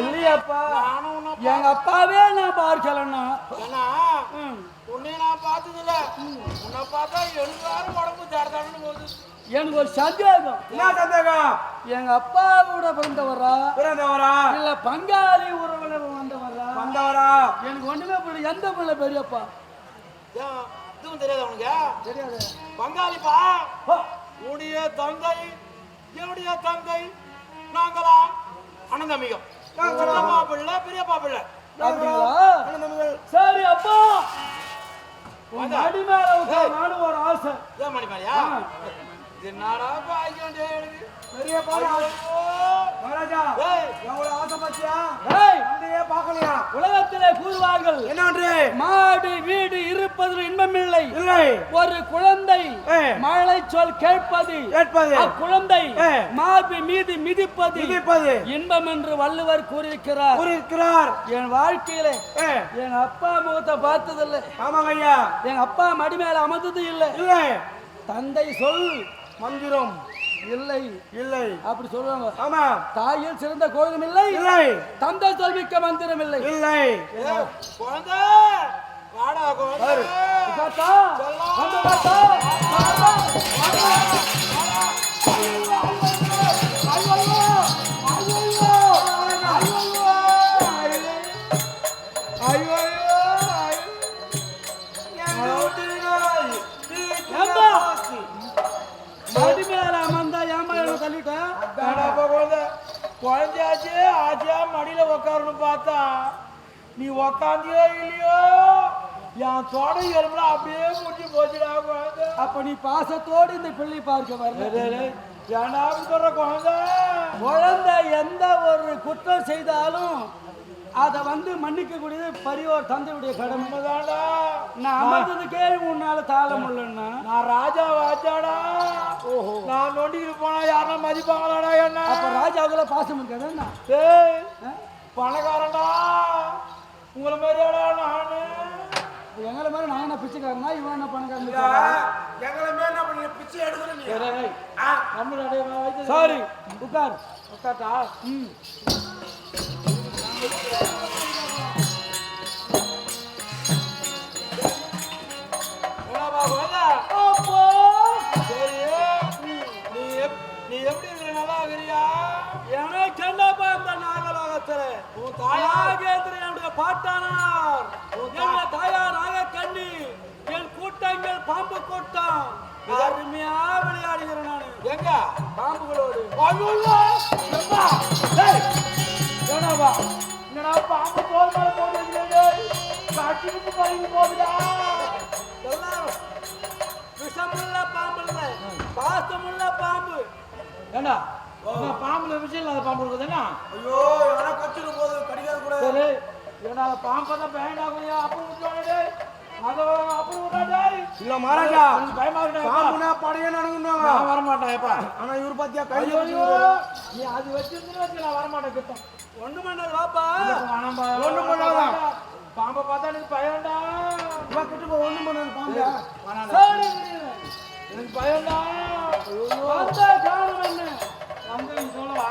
இல்லையாப்பா. எங்க அப்பாவே நான் பார்க்கலன்னா உன்னை நான் பார்த்தது இல்ல உன்னை பார்த்தா எல்லாரும் உடம்பு தரதான்னு போகுது. எனக்கு ஒரு சந்தேகம். என்ன சந்தேகம்? எங்க அப்பா கூட பிறந்தவரா? பிறந்தவரா? இல்ல பங்காளி உறவுல வந்தவரா? வந்தவரா? எனக்கு ஒண்ணுமே புரியல எந்த பிள்ளை பெரியப்பா? இதுவும் தெரியாது உனக்கு? தெரியாது. பங்காளிப்பா? உடைய தங்கை என்னுடைய தங்கை நாங்களா அண்ணன் தம்பிகம் சின்னப்பா பிள்ளை பெரியப்பா பிள்ளை. சரி அப்பா. உன் வந்தா. அடி மேல உட்கார. நானும் ஒரு ஆசை. ஏன் மணி மாதிரியா இது நாடா பாய்க்கொண்டே எனக்கு? பெரிய பாடா ஐயோ. மகாராஜா எவ்வளவு ஆசை பத்தியா கூறுவார்கள். என்ன ஒன்று மாடு வீடு இருப்பதில் இன்பமில்லை. இல்லை. ஒரு குழந்தை. மழை சொல் கேட்பது. கேட்பது. அக்குழந்தை ஏ. மார்பு மீது மிதிப்பது. மிதிப்பது. இன்பம் என்று வள்ளுவர் கூறியிருக்கிறார். கூறியிருக்கிறார். என் வாழ்க்கையில எங்க அப்பா முகத்தை பார்த்ததில்லை. ஆமாங்க ஐயா. எங்க அப்பா மடி மேல அமர்ந்தது இல்லை. இல்லை. தந்தை சொல் மந்திரம். இல்லை. இல்லை. அப்படி சொல்லுவாங்க. ஆமா. தாயில் சிறந்த கோயிலும் இல்லை. இல்லை. தந்தை சொல்விக்க மந்திரம் இல்லை. இல்லை. குழந்தை. வாடா குழந்தை. குழந்தையாச்சு ஆச்சியா மடியில உக்காரணும் பார்த்தா நீ உக்காந்தியோ இல்லையோ? என் தோட எலும்புல அப்படியே முடிஞ்சு போச்சுடா குழந்தை. அப்ப நீ பாசத்தோடு இந்த பிள்ளை பார்க்க வரல. ஏன்னா சொல்ற குழந்தை? குழந்தை எந்த ஒரு குற்றம் செய்தாலும் அதை வந்து மன்னிக்க கூடியது பரிவோர் தந்தையுடைய கடமை. நான் அமர்ந்ததுக்கே உன்னால தாழ முடியலன்னா நான் ராஜா ஓஹோ நான் நொண்டிக்கிட்டு போனா யாருன்னா மதிப்பாங்களாடா என்ன? அப்ப ராஜாவுக்குள்ள பாசம் இருக்காது டேய் பணக்காரன்டா. உங்களை மாதிரியாடா நானு. எங்களை மாதிரி நான் என்ன பிச்சைக்காரனா? இவன் என்ன பணக்காரன் எங்களை மேல என்ன பண்ணீங்க? பிச்சை எடுக்கிற நீ. நம்மளுடைய வயது சாரி. உட்கார். உட்காட்டா ம். விஷமுள்ள பாம்பு இல்ல பாசமுள்ள பாம்பு ஏண்டா உங்க பாம்புல விஷயம் இல்லாத பாம்பு இருக்குதுன்னா ஐயோ எவனா கத்திட்டு போது கடிக்காத கூட சரி ஏன்னா பாம்பை தான் பயண்டாகுறியா அப்போ விட்டோடே அதை அப்புறம் விட்டாடே இல்ல மகாராஜா பயமா இருக்கா பாம்புனா படையே நடக்கணும் நான் வரமாட்டேன் எப்பா ஆனா இவர் பாத்தியா கை நீ அது வச்சிருந்தா வச்சு நான் வரமாட்டேன் கிட்டம் ஒண்ணு பண்ணது வாப்பா. ஒண்ணும் பண்ணாதான் பாம்பை பார்த்தா எனக்கு பயம்டா. கிட்ட போ ஒண்ணும் பண்ணாது பாம்பு. எனக்கு பயம்டா. வந்த காரணம் என்ன? வந்து சொல்லவா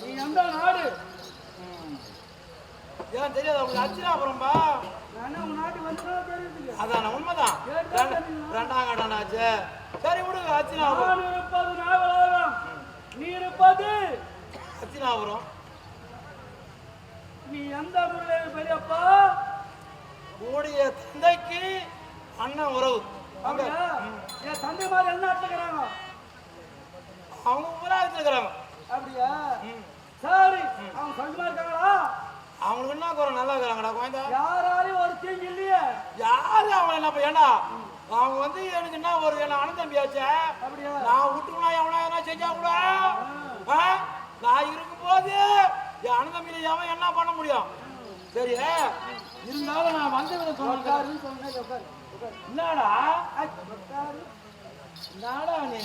நீ எந்த நாடு? ஏன் தெரியாது? உங்களுக்கு அச்சினாபுரம்பா உன் நாட்டுக்கு தெரியுதுங்க அதான உண்மைதான். ரெண்டு- ரெண்டாம் கட்டானாச்சு சரி விடுங்க அச்சினாபுரம் இருப்பது நாவலாகம் நீ இருப்பது? அச்சினாபுரம் நீ எந்த முறையில் பெரியப்பா உடைய தந்தைக்கு அண்ணன் உறவு. அப்படியா? என் தந்தை மாதிரி என்ன நடத்துக்கிறாங்க அவங்க உபராகத்தில் இருக்கிறாங்க அப்படியா. சரி. அவங்க சந்தமா இருக்காங்களா? அவங்களுக்கு என்ன குறை நல்லா இருக்கிறாங்கடா குழந்தை யாராலையும் ஒரு தீங்கு இல்லையே. யாரு அவன் என்ன ஏண்டா? அவங்க வந்து எனக்கு என்ன ஒரு என்ன அண்ணன் தம்பியாச்சே? அப்படியா? நான் விட்டுனா எவனா எதனா செஞ்சா கூட? நான் இருக்கும்போது என் அண்ணன் தம்பியில எவன் என்ன பண்ண முடியும்? சரி. இருந்தாலும் நான் வந்த வித சொன்னேன் என்னடா? என்னடா நீ?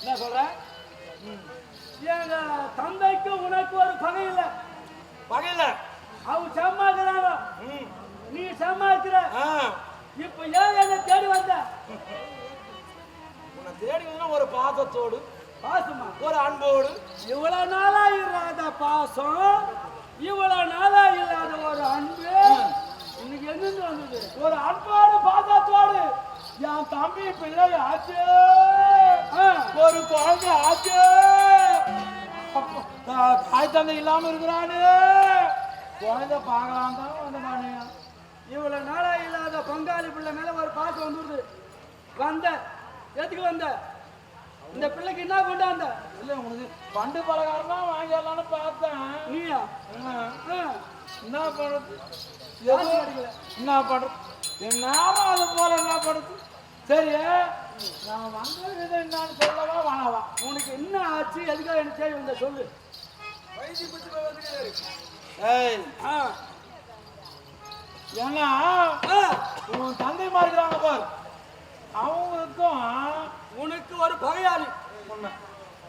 என்ன சொல்ற? எங்க தந்தைக்கு உனக்கு ஒரு பகை இல்லை. சம்மாக்குறாங்க ம். நீ சம்மாக்குற ஆ. இப்ப ஏன் என்ன தேடி வந்த? உன்னை தேடி வந்தா ஒரு பாசத்தோடு பாசமா? ஒரு அன்போடு. இவ்வளவு நாளா இல்லாத பாசம் இவ்வளவு நாளா இல்லாத ஒரு அன்பு. இன்னைக்கு எங்கிருந்து வந்தது? ஒரு அன்போடு பாசத்தோடு. என் தம்பி பிள்ளை ஆச்சு. ஒரு குழந்தை ஆச்சு. தாய் தந்தை இல்லாம இருக்கிறானு. குழந்தை பார்க்கலாம் தான் வந்த நானு இவ்வளவு நாளா இல்லாத பங்காளி பிள்ளை மேல ஒரு பாசம் வந்துருது. வந்த எதுக்கு வந்த? இந்த பிள்ளைக்கு என்ன கொண்டாந்த இல்ல உனக்கு பண்டு பலகாரம் வாங்கிடலாம்னு பார்த்தேன். நீயா? என்ன பண்றது. என்ன பண்றது? என்னாலும் அது போல என்ன பண்றது? சரி நான் வந்த விதம் என்னன்னு சொல்லவா வேணாவா உனக்கு என்ன ஆச்சு? எதுக்காக எனக்கு தேடி வந்த? சொல்லு. ஏன்னா உன் தந்தைமா இருக்கிறாங்க பார். அவங்களுக்கும் உனக்கு ஒரு பகையாளி.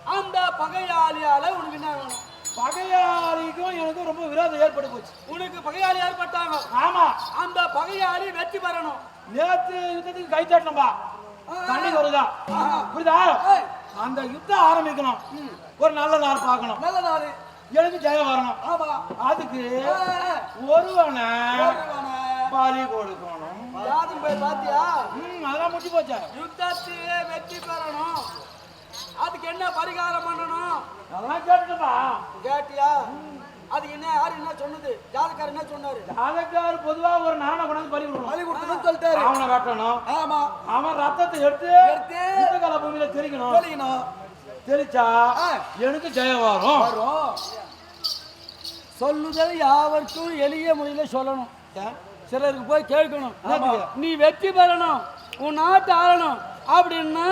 அந்த பகையாளியால உனக்கு என்ன வேணும்? பகையாளிக்கும் எனக்கும் ரொம்ப விரோதம் ஏற்பட்டு போச்சு. உனக்கு பகையாளி ஏற்பட்டாங்க. ஆமா. அந்த பகையாளி வெற்றி பெறணும். நேத்து யுத்தத்துக்கு கை தட்டணும்பா. தண்ணி வருதா? புரியுதா. அந்த யுத்தம் ஆரம்பிக்கணும். ஒரு நல்ல நாள் பார்க்கணும். நல்ல நாள். எனக்கு ஜெயம் வரணும் ஆமா. அதுக்கு ஒருவனை பலி கொடுக்கணும். யாரும் போய் பாத்தியா? ம் அதெல்லாம் முடிச்சு போச்சா? யுத்தத்திலே வெற்றி பெறணும். அதுக்கு என்ன பரிகாரம் பண்ணணும்? அதெல்லாம் கேட்டுப்பா. கேட்டியா? அதுக்கு என்ன யாரு என்ன சொன்னது? ஜாதக்காரர் என்ன சொன்னாரு? ஜாதக்கார் பொதுவா ஒரு நாணை கொண்டாந்து பலி கொடுக்கணும். பலி கொடுத்தணும்னு சொல்லிட்டாரு. அவனை வெட்டணும். ஆமா. அவன் ரத்தத்தை எடுத்து எடுத்து யுத்தகால பூமியில தெளிக்கணும். தெளிக்கணும். தெளிச்சா ஆ. எனக்கு ஜெயம் வரும். வரும். சொல்லுதல் யாவருக்கும் எளிய முறையில் சொல்லணும்? சிலருக்கு போய் கேட்கணும்? நீ வெற்றி பெறணும். உன் நாட்டை ஆளணும். அப்படின்னா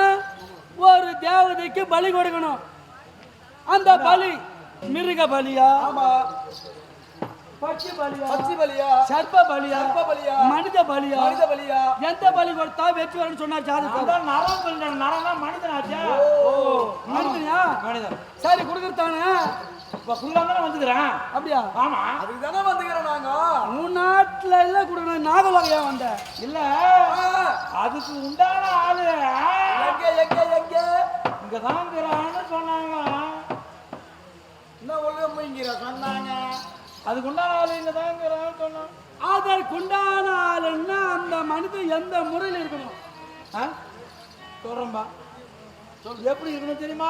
ஒரு தேவதைக்கு பலி கொடுக்கணும். அந்த பலி மிருக பலியா? சர்ப்ப பலியா? மனித பலியா? மனித பலியா? எந்த பலி கொடுத்தா வெற்றி வரும்னு சொன்னார் ஜாதகம். நரம் நரம் தான் மனிதனாச்சா? மனிதன்? சரி கொடுக்குறதானே இப்ப குருவான் தானே வந்துக்கிறேன்? அப்படியா? ஆமா. அதுக்கு தானே வந்துக்கிறோம் நாங்க. உன் நாட்டுல எல்லாம் கொடுக்கணும் நாகலோகம் ஏன் வந்த இல்ல அதுக்கு உண்டான ஆளு. எங்க எங்க எங்க? இங்கதான் சொன்னாங்க. என்ன ஒழுங்குங்கிற சொன்னாங்க? அதுக்கு உண்டான ஆளு இங்கதான் சொன்னாங்க. அதற்குண்டான ஆளுன்னா அந்த மனிதன் எந்த முறையில் இருக்கணும்? ஆ? சொல்றேன்பா. எப்படி இருக்கணும் தெரியுமா?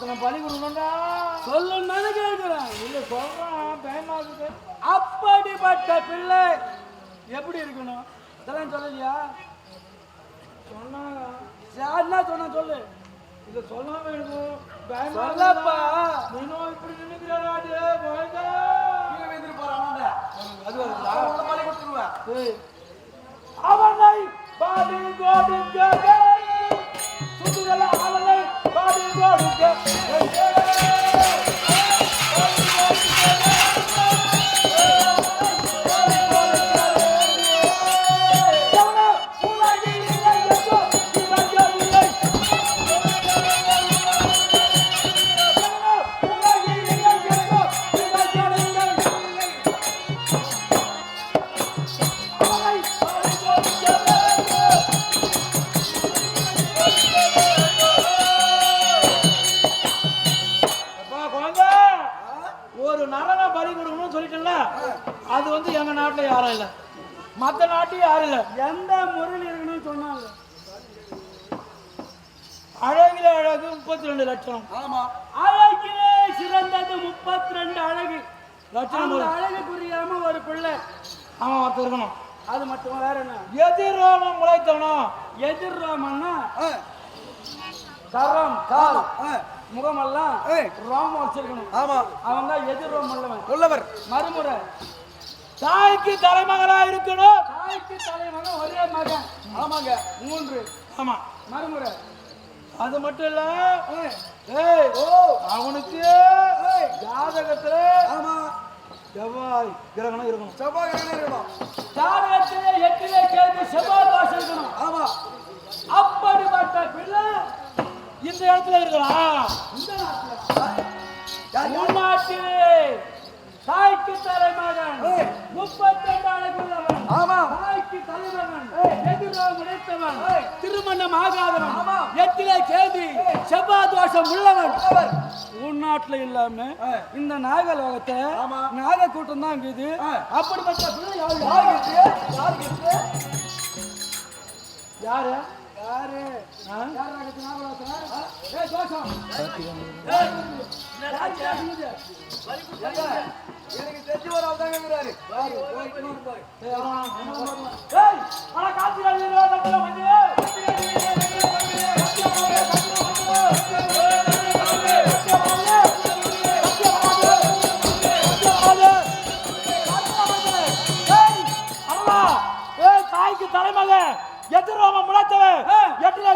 ஒருத்தனை பலி கொடுக்கணும்டா சொல்லுன்னு கேட்கிறேன் இல்ல சொல்றான் பயமா இருக்குது அப்படிப்பட்ட பிள்ளை எப்படி இருக்கணும்? இதெல்லாம் சொல்லலையா? சொன்னாங்க சரி, என்ன சொன்ன சொல்லு. இத சொல்லாம பயமா சொல்லப்பா. நீனும் இப்படி நினைக்கிறாடே பயந்தா கீழே போறான் அது வருதா பலி கொடுத்துருவேன். அவனை பாடி கொடுக்க சுத்துதல கொடுக்க இல்ல மத்த நாட்டையும் யாரும் இல்ல எந்த முறையில் இருக்கணும்னு சொன்னாங்க அழகில அழகு முப்பத்தி ரெண்டு லட்சம் ஆமா. அழகிலே சிறந்தது முப்பத்தி ரெண்டு அழகு லட்சம் அழகு புரியாம ஒரு பிள்ளை. அவன் ஒருத்தர் இருக்கணும். அது மட்டும் வேற என்ன? எதிரோமம் முளைத்தவனும் எதிர்ராமன்னா? ஆ, கரம் கால் ஆ, முகமெல்லாம். ரோமம் வச்சிருக்கணும். ஆமா. அவன் தான் எதிர்ரோம் உள்ளவன். உள்ளவர். மறுமுறை. தாய்க்கு தலைமகனா இருக்கணும். தாய்க்கு தலைவன் ஒரே மகன். ஆமாங்க மூன்று. ஆமா. மறுமுறை. அது மட்டும் இல்ல ஏய். ஓ. அவனுக்கு ஜாதகத்துல ஆமா. செவ்வாய் கிரகணம் இருக்கணும். செவ்வாய் கிரகணம் இருக்கணும். ஜாதகத்திலே எட்டிலே கேட்டு செவ்வாய் தோஷம் இருக்கணும். ஆமா. அப்படிப்பட்ட பிள்ளை இந்த இடத்துல இருக்கலாம் இந்த நாட்டுல? உள்நாட்டிலே தாய்க்கு தலைமகன் ஏய். முப்பத்தெண்டு அழகுள்ளவன் ஆமா. தாய்க்கு தலைமகன் எதிரோ உடைத்தவன். ஏய். திருமணம் ஆகாதவன். எட்டிலே கேள்வி. செவ்வாய் தோஷம் உள்ளவன். உள்நாட்டுல இல்லாம. இந்த நாகலோகத்தை ஆமா. நாக கூட்டம் தான் இருக்குது. அப்படிப்பட்ட யாரு? யார் யார் ஏய், எனக்கு தெரிஞ்சு இருக்கிறாரு ஏய், ஆனா காத்திராளி தலைமக எதிரோம முளைத்தவன் எட்டுல